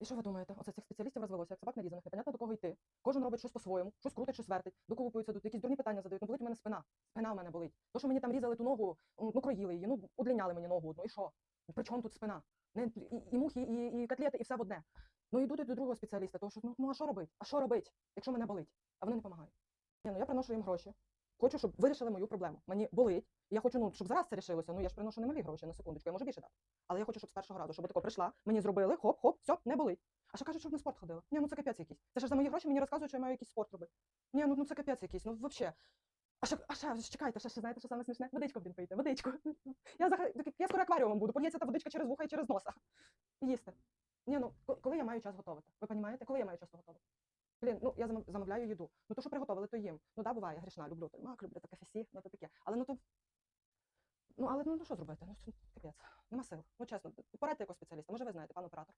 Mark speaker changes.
Speaker 1: І що ви думаєте? Оце цих спеціалістів розвелося, як собак нарізаних, непонятно до кого йти. Кожен робить щось по-своєму, щось крутить, щось вертить, докупуються тут, якісь дурні питання задають. Ну болить у мене спина. Спина у мене болить. То, що мені там різали ту ногу, ну кроїли її, ну удлиняли мені ногу одну. І що? При чому тут спина? Не, і, і мухи, і, і котлети, і все в одне. Ну йду до другого спеціаліста, тому що ну, ну а що робить? А що робить, якщо мене болить? А вони не допомагають. Ні, ну я приношу їм гроші. Хочу, щоб вирішили мою проблему. Мені болить. Я хочу, ну, щоб зараз це рішилося. Ну я ж приношу немалі гроші на секундочку, я можу більше дати. Але я хочу, щоб з першого разу, щоб тако прийшла, мені зробили, хоп, хоп, все, не болить. А ще кажуть, щоб на спорт ходила. Ні, ну це капець якийсь. Це ж за мої гроші мені розказують, що я маю якийсь спорт робити. Ні, ну, ну це капець якийсь, ну взагалі. А ще, а ще, чекайте, ще, ще знаєте, що саме смішне? Водичку, блін, пийте, водичку. Я, я скоро акваріумом буду, поліється та водичка через вуха і через носа. Їсти. Ні, ну, коли я маю час готувати? Ви розумієте? Коли я маю час готувати? Блін, ну я замовляю їду. Ну то, що приготовили, то їм. Ну да, буває, грішна, люблю той мак, люблю таке фесі, ну то таке. Але ну то. Ну, але ну, ну що зробити? Ну, капець, нема сил. Ну чесно, порадьте якогось спеціаліста. Може, ви знаєте, пан оператор.